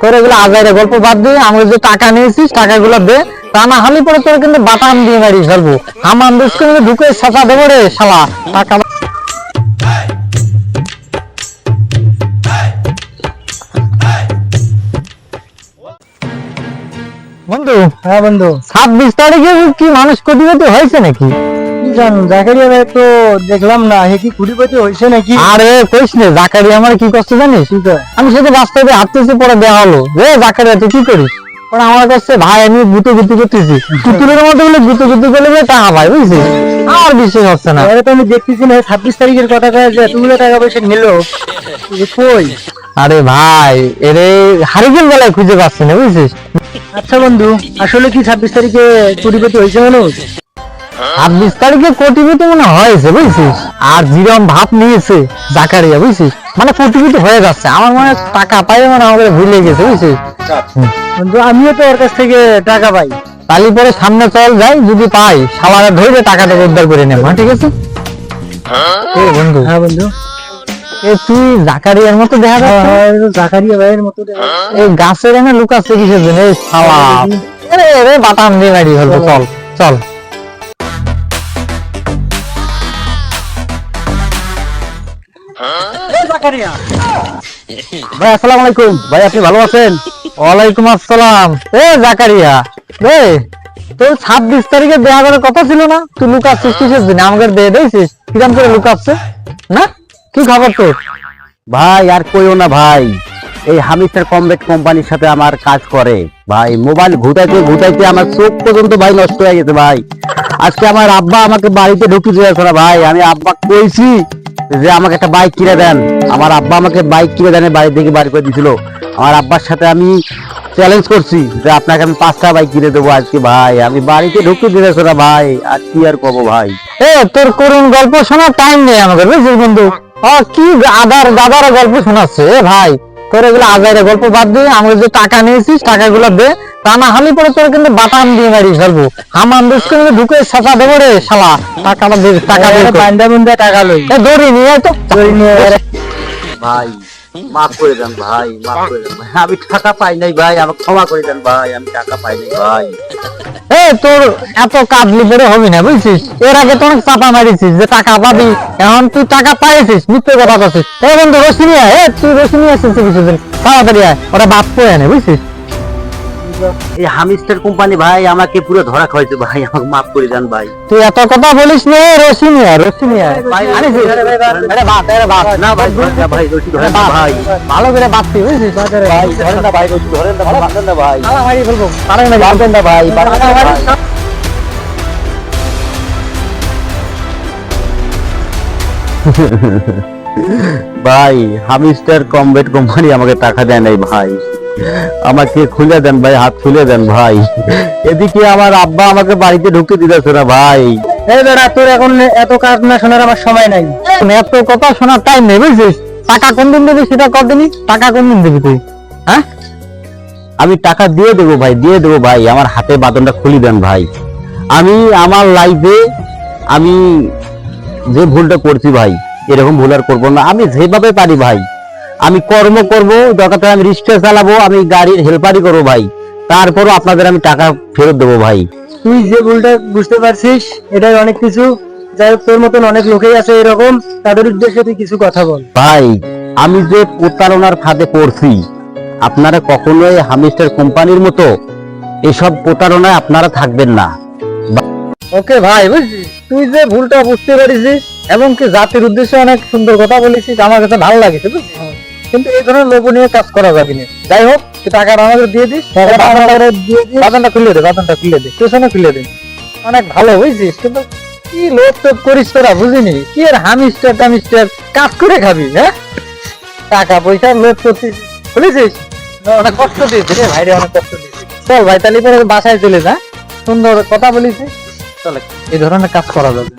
তোর এগুলো আজাইরে গল্প বাদ দিয়ে আমরা যে টাকা নিয়েছিস টাকাগুলো দে। তা না হলে পরে তোর কিন্তু বাটাম দিয়ে মারি ফেলব। আমার দেশকে ঢুকে ছাতা দেবো রে শালা। টাকা বন্ধু হ্যাঁ বন্ধু। ছাব্বিশ তারিখে কি মানুষ কোটিপতি হয়েছে নাকি? জানো জাকারিয়া ভাই তো দেখলাম না হে কি কুড়িপতি নাকি? আরে কইস নে জাকারি আমার কি কষ্ট জানিস? আমি হাঁটতেছি পরে দেওয়া হলো। রে জাকারিয়া তুই কি করিস? পরে আমার কাছে ভাই আমি গুতো গুতো করতেছি। পুতুলের মধ্যে বলে গুতো গুতো করলে টাকা ভাই বুঝছিস? আমার বিশ্বাস হচ্ছে না। এবারে তো আমি দেখতেছি না ছাব্বিশ তারিখের কথা কয়ে যে এতগুলো টাকা পয়সা নিল। কই? আরে ভাই এরে হারিকেন বেলায় খুঁজে পাচ্ছি না বুঝছিস? আচ্ছা বন্ধু আসলে কি ছাব্বিশ তারিখে কুড়িপতি হয়েছে মানুষ? ছাব্বিশ তারিখে কোটিপতি মনে হয়েছে বুঝছিস? আর যেরকম ভাব নিয়েছে জাকারিয়া বুঝছিস? মানে কোটিপতি হয়ে যাচ্ছে। আমার মনে টাকা পাই মানে আমাকে ভুলে গেছে বুঝছিস। আমিও তো ওর কাছ থেকে টাকা পাই। তালি পরে সামনে চল যাই যদি পাই সালারে ধরে টাকাটা উদ্ধার করে নেব হ্যাঁ, ঠিক আছে? এ বন্ধু হ্যাঁ বন্ধু। এ তুই জাকারিয়ার মতো দেখা হ্যাঁ, যাচ্ছে? হ্যাঁ, তো জাকারিয়া ভাইয়ের মতো এই গাছের এনে লুকাচ্ছে কিসের জন্য? এই রে বাটাম দিয়ে বাড়ি ফেলব চল চল। জাকারিয়া ভাই আসসালামু আলাইকুম। ভাই আপনি ভালো আছেন? ওয়ালাইকুম আসসালাম। এ জাকারিয়া। রে তোর ছাব্বিশ তারিখে দেয়া করার কথা ছিল না? তুই লুকাচ্ছিস কিসের জন্য? আমাকে দিয়ে দিয়েছিস কিরম করে লুকাচ্ছে? না? কি খবর তোর? ভাই আর কইও না ভাই। এই হামিস্টার কমবেট কোম্পানির সাথে আমার কাজ করে। ভাই মোবাইল ঘুটাইতে ঘুটাইতে আমার চোখ পর্যন্ত ভাই নষ্ট হয়ে গেছে ভাই। আজকে আমার আব্বা আমাকে বাড়িতে ঢুকিয়ে দিয়েছে ভাই। আমি আব্বা কইছি যে আমাকে একটা বাইক কিনে দেন। আমার আব্বা আমাকে বাইক কিনে দেন বাড়ি থেকে বাড়ি করে দিছিল। আমার আব্বার সাথে আমি চ্যালেঞ্জ করছি যে আপনাকে আমি পাঁচটা বাইক কিনে দেবো আজকে ভাই। আমি বাড়িতে ঢুকি দিয়েছে না ভাই, আর কি আর কবো ভাই? এ, তোর করুন গল্প শোনার টাইম নেই আমাকে বুঝছিস বন্ধু? ও, কি আদার দাদার গল্প শোনাচ্ছে ভাই। তোর এগুলো আদারের গল্প বাদ দিয়ে আমরা যে টাকা নিয়েছিস, টাকাগুলো দে। তা না হলে পরে তোর কিন্তু বাটাম দিয়ে মারি ফেলব। আমার দেশকে কিন্তু ঢুকে ছাতা দেবো রে শালা। টাকাটা দে টাকা দে বান্দা বুন্দা টাকা লই। এ দড়ি নিয়ে আয় তো। ধরে নিয়ে ভাই মাফ করে দেন ভাই মাফ করে দেন ভাই। আমি টাকা পাই নাই ভাই আমাকে ক্ষমা করে দেন ভাই আমি টাকা পাই নাই ভাই। এ তোর এত কাঁদলি পরে হবি না বুঝছিস? এর আগে তো অনেক চাপা মারিছিস যে টাকা পাবি এখন তুই টাকা পাইছিস মিথ্যে কথা বলছিস। এ বন্ধু রশি নিয়ে আয়, এ তুই রশি নিয়ে আসছিস কিছুদিন। তাড়াতাড়ি আয় ওরা বাদ করে আনে বুঝছিস? এই হামিস্টার কোম্পানি ভাই আমাকে পুরো ধরা খাইছে ভাই আমাকে মাফ করে দেন ভাই। তুই এত কথা বলিস নে রশি নিয়ে আয়, রশি নিয়ে আয়। ভাই, আরে। না ভাই ভাই ভালো করে বুঝছিস? ভাই ধরেন না ভাই ধরেন না ভাই বাঁধেন না ভাই। বাঁধেন না ভাই বাঁধেন না ভাই। ভাই হামিস্টার কমবেট কোম্পানি আমাকে টাকা দেয় নাই ভাই। আমাকে খুলে দেন ভাই হাত খুলে দেন ভাই। এদিকে আমার আব্বা আমাকে বাড়িতে ঢুকে দিতেছে না ভাই। এই বেড়া তোর এখন এত কাজ না শোনার আমার সময় নাই। এত কথা শোনার টাইম নেই বুঝছিস? টাকা কোন দিন দিবি সেটা কর টাকা কোন দিন দিবি তুই? হ্যাঁ? আমি টাকা দিয়ে দেবো ভাই দিয়ে দেবো ভাই। আমার হাতে বাদনটা খুলি দেন ভাই। আমি আমার লাইফে আমি যে ভুলটা করছি ভাই এরকম ভুল আর করব না। আমি যেভাবে পারি ভাই আমি কর্ম করব দরকার আমি রিক্সা চালাবো আমি গাড়ির হেল্পারই করব ভাই। তারপরও আপনাদের আমি টাকা ফেরত দেবো ভাই। তুই যে ভুলটা বুঝতে পারছিস এটাই অনেক কিছু। যাই হোক তোর মতন অনেক লোকেই আছে এরকম তাদের উদ্দেশ্যে তুই কিছু কথা বল। ভাই আমি যে প্রতারণার ফাঁদে পড়ছি আপনারা কখনোই হামিস্টার কোম্পানির মতো এসব প্রতারণায় আপনারা থাকবেন না। ওকে ভাই বুঝছিস তুই যে ভুলটা বুঝতে পারিস এবং কি জাতির উদ্দেশ্যে অনেক সুন্দর কথা বলেছিস আমার কাছে ভালো লাগেছে বুঝছিস কিন্তু এই ধরনের লোভনীয় কাজ করা যাবে না। যাই হোক টাকাটা আমাকে দিয়ে দিস বাদনটা বাদনটা খুলে দে বাদনটা খুলে দে স্টেশনে খুলে দে। অনেক ভালো বুঝছিস? কিন্তু কি লোভ টোপ করিস তোরা বুঝিনি? কি আর হামিস্টার টামিস্টার কাজ করে খাবি হ্যাঁ? টাকা পয়সা লোভ করছিস বুঝেছিস? অনেক কষ্ট দিয়েছে রে ভাইরে অনেক কষ্ট দিয়েছে। চল ভাই তাহলে বাসায় চলে যা সুন্দর কথা বলিস চলে এই ধরনের কাজ করা যাবে